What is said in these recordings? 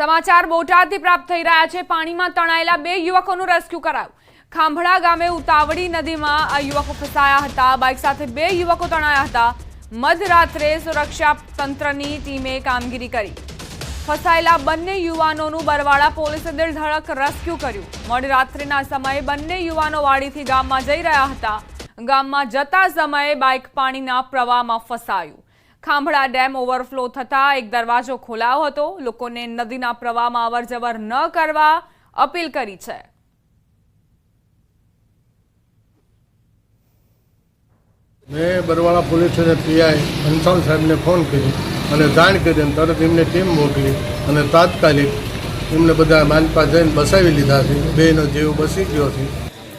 સમાચાર બોટાદથી પ્રાપ્ત થઈ રહ્યા છે. પાણીમાં તણાયેલા બે યુવકોનું રેસ્ક્યુ કરાયું. ખાંભળા ગામે ઉતાવળી નદીમાં આ યુવકો ફસાયા હતા. બાઇક સાથે બે યુવકો તણાયા હતા. મધરાત્રે સુરક્ષા તંત્રની ટીમે કામગીરી કરી. ફસાયેલા બંને યુવાનોનું બરવાડા પોલીસે દિલધડક રેસ્ક્યુ કર્યું. મોડી રાત્રિના સમયે બંને યુવાનો વાડીથી ગામમાં જઈ રહ્યા હતા. ગામમાં જતા સમયે બાઇક પાણીના પ્રવાહમાં ફસાયું. ખાંભળા ડેમ ઓવરફ્લો થતા એક દરવાજો ખોલાયો હતો. લોકોને નદીના પ્રવાહમાં અવરજવર ન કરવા અપીલ કરી છે. મેં Barwala police station PI Ansal સાહેબને ફોન કર્યો અને જાણ કરી અને તરત એમને ટીમ મોકલી અને તાત્કાલિક એમને બધા માનપા જઈને બસાવી લીધા છે. બેનો જેવો બસી ગયો છે.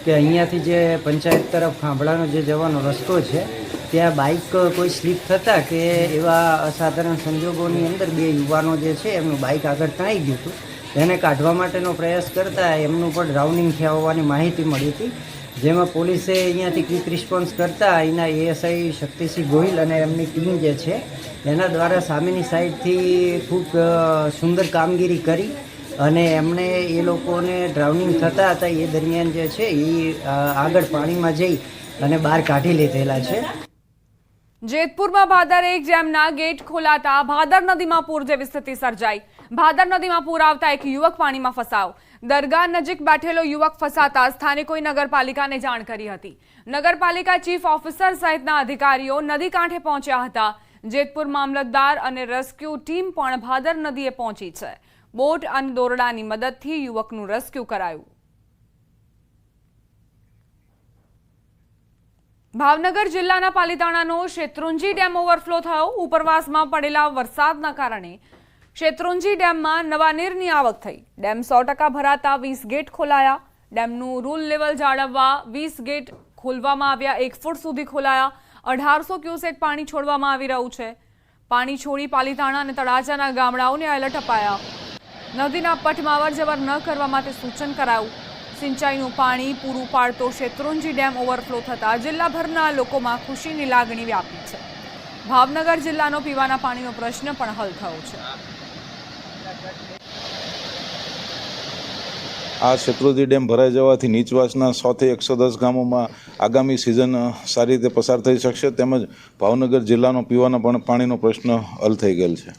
કે અહીંયાથી જે પંચાયત તરફ ખાંભળાનો જે જવાનો રસ્તો છે ત્યાં બાઇક કોઈ સ્લીપ થતાં કે એવા અસાધારણ સંજોગોની અંદર બે યુવાનો જે છે, એમનું બાઇક આગળ તણાઈ ગયું હતું. તેને કાઢવા માટેનો પ્રયાસ કરતાં એમનું પણ ડ્રાઉનિંગ થયા હોવાની માહિતી મળી હતી. જેમાં પોલીસે અહીંયાથી ક્વિક રિસ્પોન્સ કરતાં અહીંના એએસઆઈ શક્તિસિંહ ગોહિલ અને એમની ટીમ જે છે, એના દ્વારા સામેની સાઈડથી ખૂબ સુંદર કામગીરી કરી અને એમણે એ લોકોને ડ્રાઉનિંગ થતા હતા એ દરમિયાન જે છે, એ આગળ પાણીમાં જઈ અને બહાર કાઢી લીધેલા છે. જેતપુરમાં ભાદર એક જેમના ગેટ ખોલાતા ભાદર નદીમાં પૂર જેવી સ્થિતિ સર્જાઈ. ભાદર નદીમાં પૂર આવતા એક યુવક પાણીમાં ફસાવ દરગાહ નજીક બેઠેલો યુવક ફસાતા સ્થાનિકોએ નગરપાલિકાને જાણ કરી હતી. નગરપાલિકા ચીફ ઓફિસર સહિતના અધિકારીઓ નદી કાંઠે પહોંચ્યા હતા. જેતપુર મામલતદાર અને રેસ્ક્યુ ટીમ પણ ભાદર નદીએ પહોંચી છે. બોટ અને દોરડાની મદદથી યુવકનું રેસ્ક્યુ કરાયું. ભાવનગર જિલ્લાના પાલીતાણાનો શેત્રુંજી ડેમ ઓવરફ્લો થયો. ઉપરવાસમાં પડેલા વરસાદના કારણે શેત્રુંજી ડેમમાં નવા નીરની આવક થઈ. ડેમ સો ટકા ભરાતા વીસ ગેટ ખોલાયા. ડેમનું રૂલ લેવલ જાળવવા વીસ ગેટ ખોલવામાં આવ્યા. એક ફૂટ સુધી ખોલાયા. અઢારસો ક્યુસેક પાણી છોડવામાં આવી રહ્યું છે. પાણી છોડી પાલીતાણા અને તળાજાના ગામડાઓને એલર્ટ અપાયા. નદીના પટમાં અવરજવર ન કરવા માટે સૂચન કરાયું. સિંચાઈનું પાણી પૂરું પાડતો શેત્રુંજી ડેમ ઓવરફ્લો થતાં જિલ્લાભરના લોકોમાં ખુશીની લાગણી વ્યાપી છે. ભાવનગર જિલ્લાનો પીવાના પાણીનો પ્રશ્ન પણ હલ થયો છે. આ શત્રુજી ડેમ ભરાઈ જવાથી નીચવાસના સોથી એકસો દસ ગામોમાં આગામી સિઝન સારી રીતે પસાર થઈ શકશે તેમજ ભાવનગર જિલ્લાનો પીવાના પણ પાણીનો પ્રશ્ન હલ થઈ ગયેલ છે.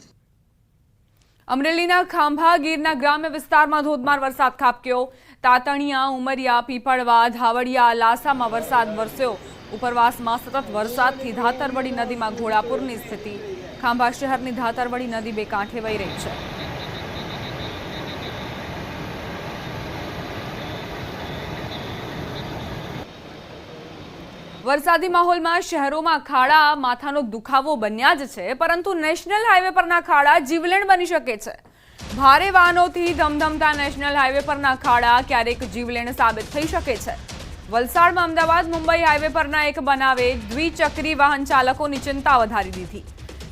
અમરેલીના ખાંભા ગીરના ગ્રામ્ય વિસ્તારમાં ધોધમાર વરસાદ ખાબક્યો. તાતણિયા, ઉમરિયા, પીપળવા, ધાવડિયા, લાસામાં વરસાદ વરસ્યો. ઉપરવાસમાં સતત વરસાદથી ધાતરવડી નદીમાં ઘોડાપુરની સ્થિતિ. ખાંભા શહેરની ધાતરવડી નદી બે કાંઠે વહી રહી છે. વરસાદી માહોલમાં શહેરોમાં ખાડા માથાનો દુખાવો બન્યા જ છે, પરંતુ નેશનલ હાઈવે પરના ખાડા જીવલેણ બની શકે છે. ભારે વાહનોથી ધમધમતા નેશનલ હાઈવે પરના ખાડા ક્યારેક જીવલેણ સાબિત થઈ શકે છે. વલસાડમાં અમદાવાદ, મુંબઈ હાઈવે પરના એક બનાવે દ્વિચક્રી વાહન ચાલકોની ચિંતા વધારી દીધી.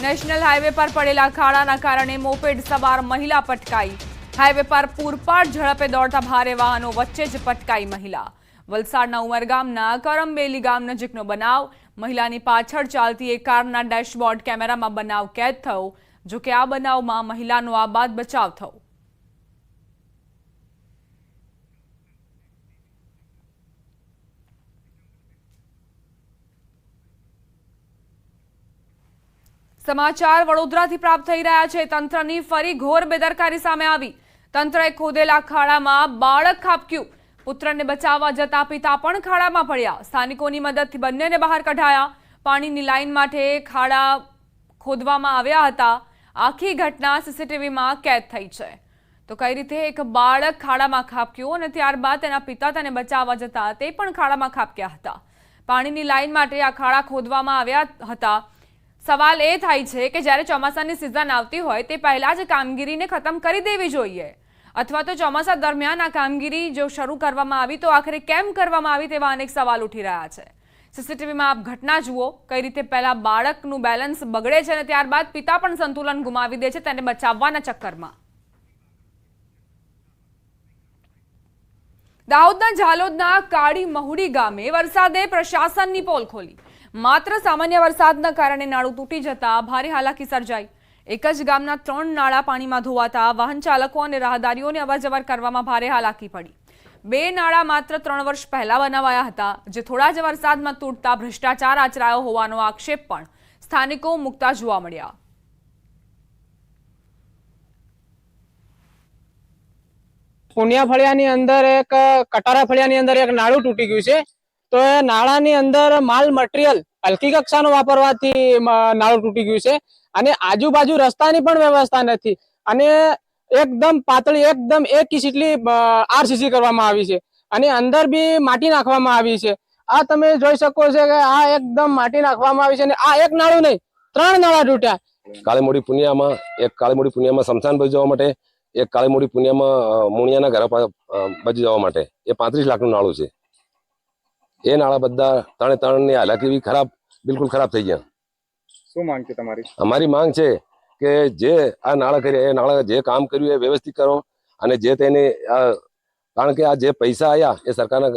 નેશનલ હાઈવે પર પડેલા ખાડાના કારણે મોપેડ સવાર મહિલા પટકાઈ. હાઈવે પર પૂરપાટ ઝડપે દોડતા ભારે વાહનો વચ્ચે જ પટકાઈ મહિલા. વલસાડના ઉમરગામના કરમબેલી ગામ નજીકનો બનાવ. મહિલાની પાછળ ચાલતી એક કારના ડેશબોર્ડ કેમેરામાં બનાવ કેદ થયો. જો કે આ બનાવમાં મહિલાનો આબાદ બચાવ થયો. સમાચાર વડોદરાથી પ્રાપ્ત થઈ રહ્યા છે. તંત્રની ફરી ઘોર બેદરકારી સામે આવી. તંત્રએ ખોદેલા ખાડામાં બાળક ખાબક્યું. પુત્રને બચાવવા જતા પિતા પણ ખાડામાં પડ્યા. સ્થાનિકોની મદદથી બંનેને બહાર કઢાયા. પાણીની લાઈન માટે ખાડા ખોદવામાં આવ્યા હતા. આખી ઘટના સીસીટીવીમાં કેદ થઈ છે. તો કઈ રીતે એક બાળક ખાડામાં ખાબક્યું અને ત્યારબાદ તેના પિતા તેને બચાવવા જતા તે પણ ખાડામાં ખાબક્યા હતા. પાણીની લાઇન માટે આ ખાડા ખોદવામાં આવ્યા હતા. સવાલ એ થાય છે કે જ્યારે ચોમાસાની સિઝન આવતી હોય તે પહેલાં જ કામગીરીને ખતમ કરી દેવી જોઈએ. અથવા તો ચોમાસા દરમિયાન આ કામગીરી જો શરૂ કરવામાં આવી તો આખરે કેમ કરવામાં આવી તેવા અનેક સવાલ ઉઠી રહ્યા છે. સીસીટીવીમાં આપ ઘટના જુઓ, કઈ રીતે પહેલા બાળકનું બેલેન્સ બગડે છે અને ત્યારબાદ પિતા પણ સંતુલન ગુમાવી દે છે તેને બચાવવાના ચક્કરમાં. દાહોદના ઝાલોદના કાળી મહુડી ગામે વરસાદે પ્રશાસનની પોલ ખોલી. માત્ર સામાન્ય વરસાદના કારણે નાળું તૂટી જતા ભારે હાલાકી સર્જાઈ. એક જ ગામના ત્રણ નાળા પાણીમાં ધોવાતા વાહન ચાલકો અને રાહદારીઓને અવરજવર કરવામાં ભારે હાલાકી પડી. બે નાળા માત્ર ત્રણ વર્ષ પહેલા બનાવાયા હતા, જે થોડા જ વરસાદમાં તૂટતા ભ્રષ્ટાચાર આચરાયો હોવાનો આક્ષેપ પણ સ્થાનિકો મુકતા જોવા મળ્યા. પુનિયા ફળિયાની અંદર એક, કટારા ફળિયાની અંદર એક નાળું તૂટી ગયું છે. તો એ નાળાની અંદર માલ મટીરિયલ હલકી કક્ષાનું વાપરવાથી નાળું તૂટી ગયું છે. અને આજુબાજુ રસ્તાની પણ વ્યવસ્થા નથી. અને એકદમ પાતળી એકદમ એક ઇંચ એટલી આરસીસી કરવામાં આવી છે. અને અંદર બી માટી નાખવામાં આવી છે. આ તમે જોઈ શકો છો કે આ એકદમ માટી નાખવામાં આવી છે અને આ એક નાળું નહીં ત્રણ નાળા તૂટ્યા. કાળીમોડી પુનિયામાં એક કાળીમોડી પુનિયામાં શમશાન બાજુ જવા માટે એક કાળીમોડી પુનિયામાં મુણિયાના ઘર બાજુ જવા માટે. એ પાંત્રીસ લાખનું નાળું છે. એ નાળા બધા ત્રણે ત્રણની હાલાકી ખરાબ બિલકુલ ખરાબ થઈ ગયા. શું માંગ છે તમારી? અમારી માંગ છે કે જે આ નાળા કરી એ નાળા જે કામ કર્યું એ વ્યવસ્થિત કરો અને જે તેને કારણ કે આ જે પૈસા આયા એ સરકારના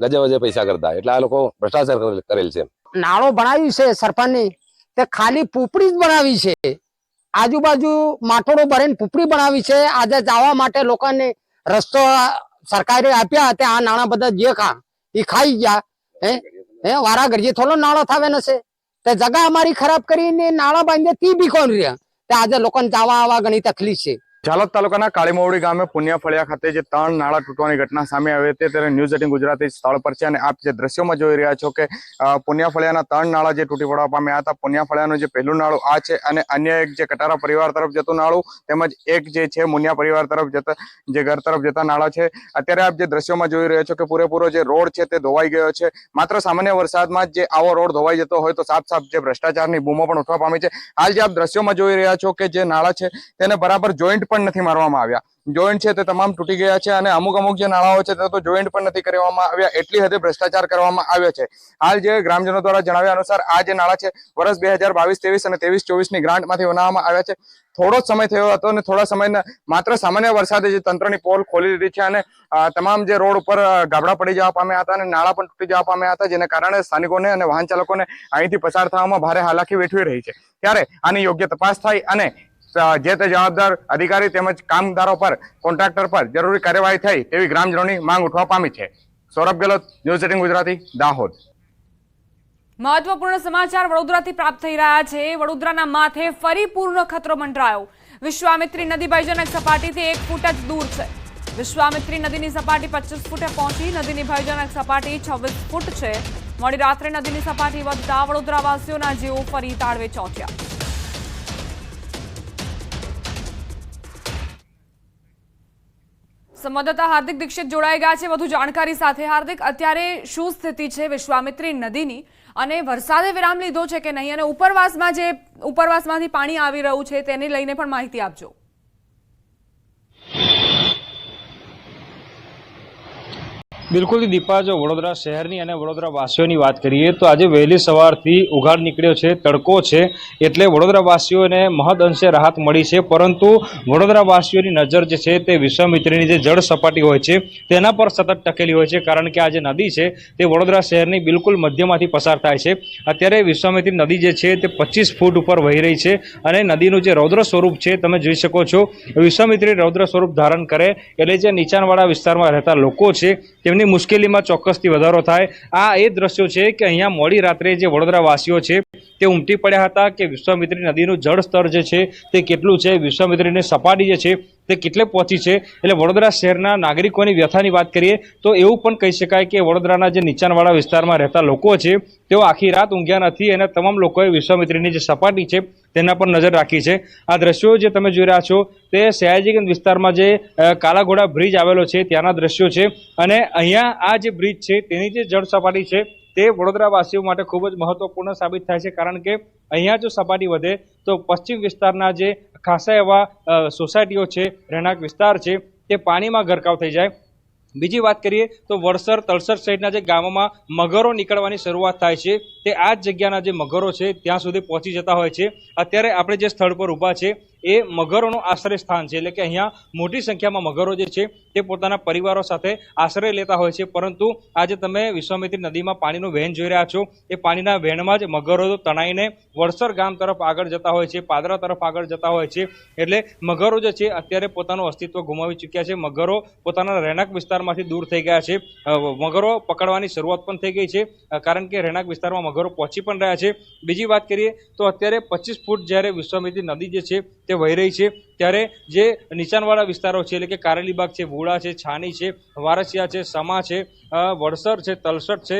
ગજે વજે પૈસા કરતા. એટલે આ લોકો ભ્રષ્ટાચાર કરેલ- છે નાળો બનાવ્યું છે સરપંચની, તે ખાલી પૂપડી જ બનાવી છે. આજુબાજુ માટોડો ભરીને પૂપડી બનાવી છે. આજે જવા માટે લોકોને રસ્તો સરકારે આપ્યા તે આ નાણાં બધા જે ખા, એ ખાઈ ગયા. હે? હે? વારા ઘડીએ થોડો નાળો થાવે નશે તે જગા અમારી ખરાબ કરીને નાળા બાંધે તી બી કોણ રહ્યા. આજે લોકોને જવા આવવા ઘણી તકલીફ છે. ઝાલોદ તાલુકાના કાળીમોવડી ગામે પુનિયા ફળિયા ખાતે જે ત્રણ નાળા તૂટવાની ઘટના સામે આવી હતી ત્યારે ન્યૂઝ એટીન ગુજરાતી સ્થળ પર છે અને આપ જે દ્રશ્યોમાં જોઈ રહ્યા છો કે અ, પુનિયા ફળિયાના ત્રણ નાળા જે તૂટી પડવા પામ્યા હતા પુનિયા ફળિયાનું જે પહેલું નાળું આ છે અને અન્ય એક જે કટારા પરિવાર તરફ જતું નાળું તેમજ એક જે છે મુનિયા પરિવાર તરફ જતા જે ઘર તરફ જતા નાળા છે. અત્યારે આપ જે દ્રશ્યોમાં જોઈ રહ્યા છો કે પૂરેપૂરો જે રોડ છે તે ધોવાઈ ગયો છે. માત્ર સામાન્ય વરસાદમાં જે આવો રોડ ધોવાઈ જતો હોય તો સાફ સાફ જે ભ્રષ્ટાચારની બૂમો પણ ઉઠવા પામી છે. હાલ જે આપ દ્રશ્યોમાં જોઈ રહ્યા છો કે જે નાળા છે તેને બરાબર જોઈન્ટ પણ નથી મારવામાં આવ્યા. જોઈન્ટ છે તે તમામ તૂટી ગયા છે અને અમુક અમુક જે નાળાઓ છે તે તો જોઈન્ટ પણ નથી કરવામાં આવ્યા, એટલી હદે ભ્રષ્ટાચાર કરવામાં આવ્યો છે. હાલ જે ગ્રામજનો દ્વારા જણાવ્યા અનુસાર આ જે નાળા છે, વર્ષ બે હજાર બાવીસ, ત્રેવીસ અને ત્રેવીસ, ચોવીસની ગ્રાન્ટમાંથી બનાવવામાં આવ્યા છે. થોડો જ સમય થયો હતો અને થોડા સમયના માત્ર સામાન્ય વરસાદે જે તંત્રની પોલ ખોલી દીધી છે અને તમામ જે રોડ ઉપર ગાબડા પડી જવા પામ્યા હતા અને નાળા પણ તૂટી જવા પામ્યા હતા, જેના કારણે સ્થાનિકોને અને વાહન ચાલકોને અહીંથી પસાર થવામાં ભારે હાલાકી વેઠવી રહી છે. ત્યારે આની યોગ્ય તપાસ થાય અને જે તે જવાબદાર અધિકારી તેમજ કામદારો પર, કોન્ટ્રાક્ટર પર જરૂરી કાર્યવાહી થઈ તેવી ગ્રામજનોની માંગ ઉઠવા પામી છે. Saurabh Gehlot news eighteen Gujarati, Dahod. મહત્વપૂર્ણ સમાચાર વડોદરાથી પ્રાપ્ત થઈ રહ્યા છે. વડોદરાના માથે ફરી પૂરનો ખતરો મંડરાયો. વિશ્વામિત્રી નદી ભયજનક સપાટીથી એક ફૂટ જ દૂર છે. વિશ્વામિત્રી નદીની સપાટી પચીસ ફૂટે પહોંચી નદીની ભયજનક સપાટી છવ્વીસ ફૂટ છે. મોડી રાત્રે નદીની સપાટી વધતા વડોદરાવાસીઓના જીવો ફરી તાળવે ચોંટ્યા. સંવાદદાતા હાર્દિક દીક્ષિત જોડાઈ ગયા છે. વધુ જાણકારી સાથે હાર્દિક, અત્યારે શું સ્થિતિ છે વિશ્વામિત્રી નદીની? અને વરસાદે વિરામ લીધો છે કે નહીં? અને ઉપરવાસમાં જે ઉપરવાસમાંથી પાણી આવી રહ્યું છે, તેને લઈને પણ માહિતી આપજો. બિલકુલ દીપા, જો વડોદરા શહેરની અને વડોદરા વાસીઓની વાત કરીએ તો આજે વહેલી સવારથી ઉઘાડ નીકળ્યો છે, તડકો છે, એટલે વડોદરા વાસીઓને મહદ અંશે રાહત મળી છે, પરંતુ વડોદરા વાસીઓની નજર જે છે તે વિશ્વામિત્રીની જે જળ સપાટી હોય છે, તેના પર સતત ટકેલી હોય છે, કારણ કે આ જે નદી છે, તે વડોદરા શહેરની બિલકુલ મધ્યમાંથી પસાર થાય છે. અત્યારે વિશ્વામિત્રી નદી જે છે તે પચીસ ફૂટ ઉપર વહી રહી છે અને નદીનું જે રૌદ્ર સ્વરૂપ છે, તમે જોઈ શકો છો. વિશ્વામિત્રી રૌદ્ર સ્વરૂપ ધારણ કરે, એટલે જે નીચાણવાળા વિસ્તારમાં રહેતા લોકો છે, તેમની મુશ્કેલીમાં ચોક્કસથી વધારો થાય. આ એ દ્રશ્યો છે કે અહીંયા મોડી રાત્રે જે વડોદરાવાસીઓ છે, તે ઉમટી પડ્યા હતા કે વિશ્વામિત્રી નદીનું જળ સ્તર જે છે, તે કેટલું છે? વિશ્વામિત્રીની સપાટી જે છે તે કેટલે પહોંચી છે? એટલે વડોદરા શહેરના નાગરિકોની વ્યથાની વાત કરીએ, તો એવું પણ કહી શકાય કે વડોદરાના જે નીચાણવાળા વિસ્તારમાં રહેતા લોકો છે, તેઓ આખી રાત ઊંઘ્યા નથી અને તમામ લોકોએ વિશ્વામિત્રીની જે સપાટી છે, તેના પર નજર રાખી છે. આ દ્રશ્યો જે તમે જોઈ રહ્યા છો, તે સયાજીગંજ વિસ્તારમાં જે કાલાઘોડા બ્રિજ આવેલો છે, ત્યાંના દ્રશ્યો છે. અને અહીંયા આ જે બ્રિજ છે, તેની જે જળ સપાટી છે, તે વડોદરાવાસીઓ માટે ખૂબ જ મહત્વપૂર્ણ સાબિત થાય છે. કારણ કે અહીંયા જો સપાટી વધે, તો પશ્ચિમ વિસ્તારના જે ખાસા એવા સોસાયટીઓ છે, રહેણાંક વિસ્તાર છે, તે પાણીમાં ગરકાવ થઈ જાય. બીજી વાત કરીએ તો વડસર તળસર સહિતના જે ગામોમાં મગરો નીકળવાની શરૂઆત થાય છે, તે આ જ જગ્યાના જે મગરો છે, ત્યાં સુધી પહોંચી જતા હોય છે. અત્યારે આપણે જે સ્થળ પર ઊભા છે એ મગરોનો આશ્રય સ્થાન છે. એટલે કે અહીંયા મોટી સંખ્યામાં મગરો જે છે, તે પોતાના પરિવારો સાથે આશ્રય લેતા હોય છે. પરંતુ આજે તમે વિશ્વામિત્રી નદીમાં પાણીનું વહેણ જોઈ રહ્યા છો. એ પાણીના વહેણમાં જ મગરો તણાઈને વડસર ગામ તરફ આગળ જતા હોય છે, પાદરા તરફ આગળ જતા હોય છે. એટલે મગરો જે છે, અત્યારે પોતાનું અસ્તિત્વ ગુમાવી ચૂક્યા છે. મગરો પોતાના રહેણાંક વિસ્તારમાંથી દૂર થઈ ગયા છે. મગરો પકડવાની શરૂઆત પણ થઈ ગઈ છે. કારણ કે રહેણાંક વિસ્તારમાં મગરો પહોંચી પણ રહ્યા છે. બીજી વાત કરીએ તો અત્યારે પચીસ ફૂટ જ્યારે વિશ્વામિત્રી નદી જે છે તે વહી રહી છે. ત્યારે જે નીચાણવાળા વિસ્તારો છે, એટલે કે કારેલીબાગ છે વોળા છે, છાની છે, વારસિયા છે, સમા છે વડસર છે તલસટ છે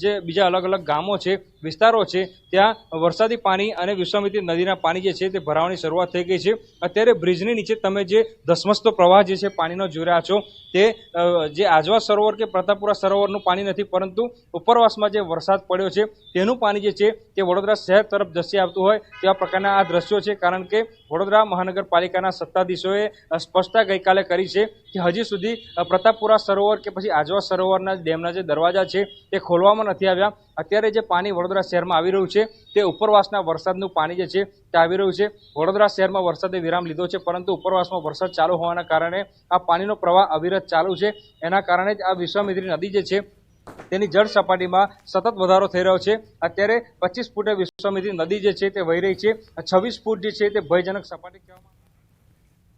જે બીજા અલગ અલગ ગામો છે, વિસ્તારો છે, ત્યાં વરસાદી પાણી અને વિશ્વામિત્રી નદીના પાણી જે છે તે ભરાવાની શરૂઆત થઈ ગઈ છે. અત્યારે બ્રિજની નીચે તમે જે ધસમસતો પ્રવાહ જે છે પાણીનો જોઈ રહ્યા છો, તે જે આજવા સરોવર કે પ્રતાપપુરા સરોવરનું પાણી નથી, પરંતુ ઉપરવાસમાં જે વરસાદ પડ્યો છે, તેનું પાણી જે છે તે વડોદરા શહેર તરફ ધસી આવતું હોય, તેવા પ્રકારના આ દ્રશ્યો છે, કારણ કે વડોદરા મહાનગરપાલિકાના સત્તાધીશોએ સ્પષ્ટતા ગઈકાલે કરી છે કે હજી સુધી પ્રતાપપુરા સરોવર કે પછી આજવા સરોવરના ડેમના જે દરવાજા છે, તે ખોલવામાં નથી આવ્યા. અત્યારે જે પાણી વડોદરા શહેરમાં આવી રહ્યું છે, તે ઉપરવાસના વરસાદનું પાણી જે છે, તે આવી રહ્યું છે. વડોદરા શહેરમાં વરસાદે વિરામ લીધો છે, પરંતુ ઉપરવાસમાં વરસાદ ચાલુ હોવાના કારણે આ પાણીનો પ્રવાહ અવિરત ચાલુ છે. એના કારણે જ આ વિશ્વામિત્રી નદી જે છે, તેની જળ સપાટીમાં સતત વધારો થઈ રહ્યો છે. અત્યારે પચીસ ફૂટે વિશ્વામિત્રી નદી જે છે, તે વહી રહી છે. છવ્વીસ ફૂટ જે છે, તે ભયજનક સપાટી કહેવામાં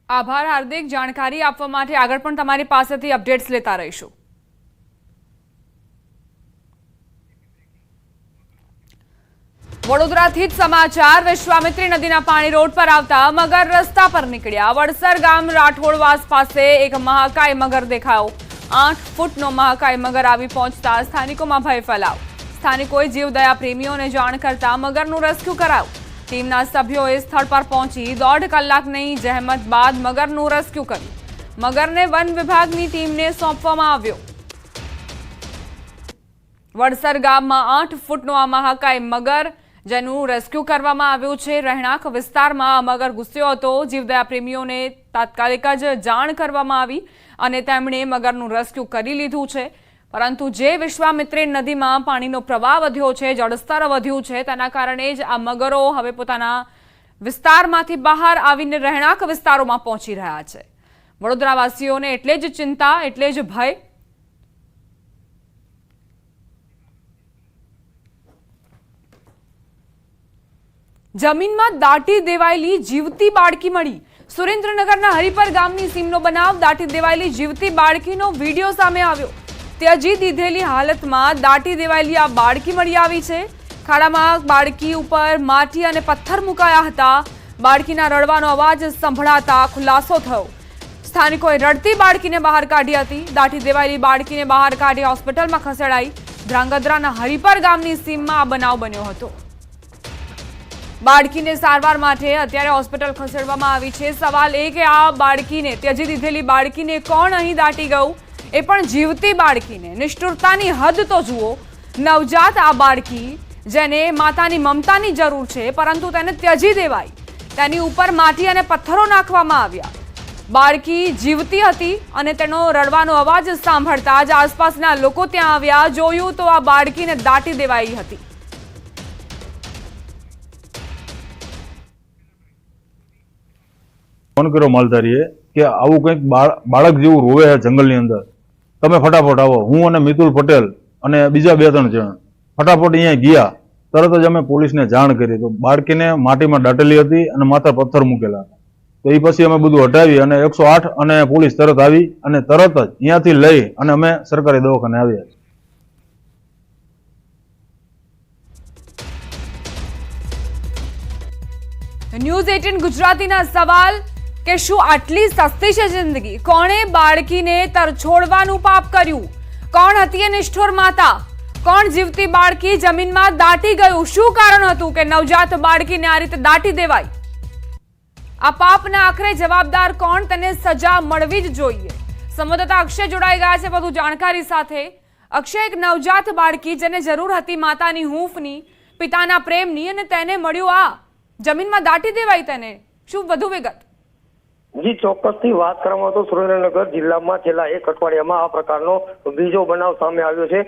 આભાર, હાર્દિક. જાણકારી આપવા માટે આગળ પણ તમારી પાસેથી અપડેટ્સ લેતા રહીશું. વડોદરાથી જ સમાચાર. વિશ્વામિત્રી નદીના પાણી રોડ પર આવતા મગર રસ્તા પર નીકળ્યા. વડસર ગામ રાઠોડવાસ પાસે એક મહાકાય મગર દેખાયો. આઠ ફૂટનો મહાકાય મગર આવી પહોંચતા સ્થાનિકોમાં ભય ફેલાવ સ્થાનિકોએ જીવદયા પ્રેમીઓને જાણ કરતા મગરનું રેસ્ક્યુ કરાયું. ટીમના સભ્યોએ સ્થળ પર પહોંચી દોઢ કલાકની જહેમત બાદ મગરનું રેસ્ક્યુ કર્યું. મગરને વન વિભાગની ટીમને સોંપવામાં આવ્યો. વડસર ગામમાં આઠ ફૂટનો આ મહાકાય મગર, જેનું રેસ્ક્યુ કરવામાં આવ્યું છે. રહેણાંક વિસ્તારમાં મગર ગુસ્સ્યો હતો. જીવદયા પ્રેમીઓને તાત્કાલિક જ જાણ કરવામાં આવી અને તેમણે મગરનું રેસ્ક્યુ કરી લીધું છે. પરંતુ જે વિશ્વામિત્રી નદીમાં પાણીનો પ્રવાહ વધ્યો છે, જળસ્તર વધ્યું છે, તેના કારણે જ આ મગરો હવે પોતાના વિસ્તારમાંથી બહાર આવીને રહેણાંક વિસ્તારોમાં પહોંચી રહ્યા છે. વડોદરાવાસીઓને એટલે જ ચિંતા, એટલે જ ભય. જમીનમાં દાટી દેવાયેલી જીવતી બાળકી મળી. સુરેન્દ્રનગરના હરિપર ગામની સીમનો બનાવ દાટી દેવાયેલી જીવતી બાળકીનો વીડિયો સામે આવ્યો. ત્યજી દીધેલી હાલતમાં દાટી દેવાયેલી આ બાળકી મળી આવી છે. ખાડામાં બાળકી ઉપર માટી અને પથ્થર મુકાયા હતા. બાળકીના રડવાનો અવાજ સંભળાતા ખુલાસો થયો. સ્થાનિકોએ રડતી બાળકીને બહાર કાઢી હતી. દાટી દેવાયેલી બાળકીને બહાર કાઢી હોસ્પિટલમાં ખસેડાઈ ધ્રાંગધ્રાના હરિપર ગામની સીમમાં આ બનાવ બન્યો હતો. બાળકીને સારવાર માટે અત્યારે હોસ્પિટલ ખસેડવામાં આવી છે. સવાલ એ કે આ બાળકીને, ત્યજી દીધેલી બાળકીને કોણ અહીં દાટી ગયું? એ પણ જીવતી બાળકીને. નિષ્ઠુરતાની હદ તો જુઓ. નવજાત આ બાળકી, જેને માતાની મમતાની જરૂર છે, પરંતુ તેને ત્યજી દેવાઈ. તેની ઉપર માટી અને પથ્થરો નાખવામાં આવ્યા. બાળકી જીવતી હતી અને તેનો રડવાનો અવાજ સાંભળતા જ આસપાસના લોકો ત્યાં આવ્યા, જોયું તો આ બાળકીને દાટી દેવાઈ હતી. ફોન કર્યો માલધારીએ કે આવું કંઈક બાળક જેવું રોવે છે જંગલની અંદર. તમે ફટાફટ આવો. હું અને મિતુલ પટેલ અને બીજા બે ત્રણ જણ ફટાફટ અહીંયા ગયા. તરત જ અમે પોલીસને જાણ કરી. તો બાળકીને માટીમાં દાટેલી હતી અને માથા પથ્થર મૂકેલા તો એ પછી અમે બધું હટાવી અને એકસો આઠ અને પોલીસ તરત આવી અને તરત જ અહીંયાથી લઈ અને અમે સરકારી દવાખાને આવ્યા ન્યૂઝ એટીન ગુજરાતીના સવાલ કે શું આટલી સસ્તી છે જિંદગી? કોણે બાળકીને તરછોડવાનું પાપ કર્યું? કોણ હતી એ નિષ્ઠોર માતા? કોણ જીવતી બાળકી જમીનમાં દાટી ગયું? શું કારણ હતું કે નવજાત બાળકીને આ રીતે દાટી દેવાય? આ પાપના આખરે જવાબદાર કોણ? તેને સજા મળવી જ જોઈએ. સંવાદદાતા અક્ષય જોડાઈ ગયા છે વધુ જાણકારી સાથે. અક્ષય, એક નવજાત બાળકી જેને જરૂર હતી માતાની હૂંફની, પિતાના પ્રેમની અને તેને મળ્યું આ. જમીનમાં દાટી દેવાય તેને. શું વધુ વિગત? જી, ચોક્કસથી વાત કરવામાં તો સુરેન્દ્રનગર જિલ્લામાં છેલ્લા એક અઠવાડિયામાં આ પ્રકારનો બીજો બનાવ સામે આવ્યો છે.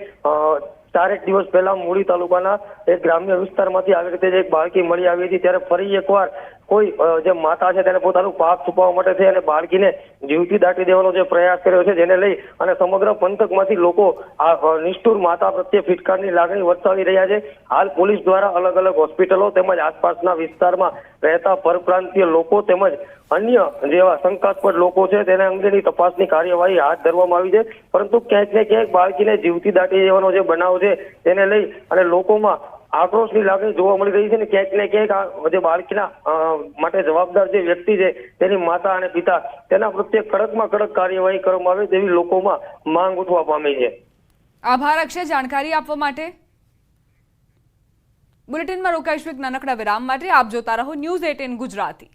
ચારેક દિવસ પહેલા મૂળી તાલુકાના એક ગ્રામ્ય વિસ્તારમાંથી આવી રીતે એક બાળકી મળી આવી હતી. ત્યારે ફરી એકવાર કોઈ જે માતા છે તેને પોતાનું પાપ છુપાવવા માટે છે અને બાળકીને જીવતી દાટી દેવાનો જે પ્રયાસ કર્યો છે જેને લઈ અને સમગ્ર પંથકમાંથી લોકો આ નિષ્ઠુર માતા પ્રત્યે ફિટકારની લાગણી વર્તાવી રહ્યા છે. હાલ પોલીસ દ્વારા અલગ અલગ હોસ્પિટલો તેમજ આસપાસના વિસ્તારમાં રહેતા પરપ્રાંતીય લોકો તેમજ અન્ય જેવા શંકાસ્પદ લોકો છે તેના અંગેની તપાસની કાર્યવાહી હાથ ધરવામાં આવી છે. પરંતુ ક્યાંક ને ક્યાંક બાળકીને જીવતી દાટી દેવાનો જે બનાવ છે તેને લઈ અને લોકોમાં આક્રોશની લાગણી જોવા મળી રહી છે ને ક્યાંક ને ક્યાંક જે બાળકીના માટે જવાબદાર જે વ્યક્તિ છે, તેની માતા અને પિતા, તેના પ્રત્યે કડકમાં કડક કાર્યવાહી કરવામાં આવે તેવી લોકોમાં માંગ ઉઠવા પામી છે. આભાર, અક્ષય. જાણકારી આપવા માટે? બુલેટિનમાં રોકાઈશું એક નાનકડા વિરામ માટે. આપ જોતા રહો ન્યૂઝ એટીન ગુજરાતી.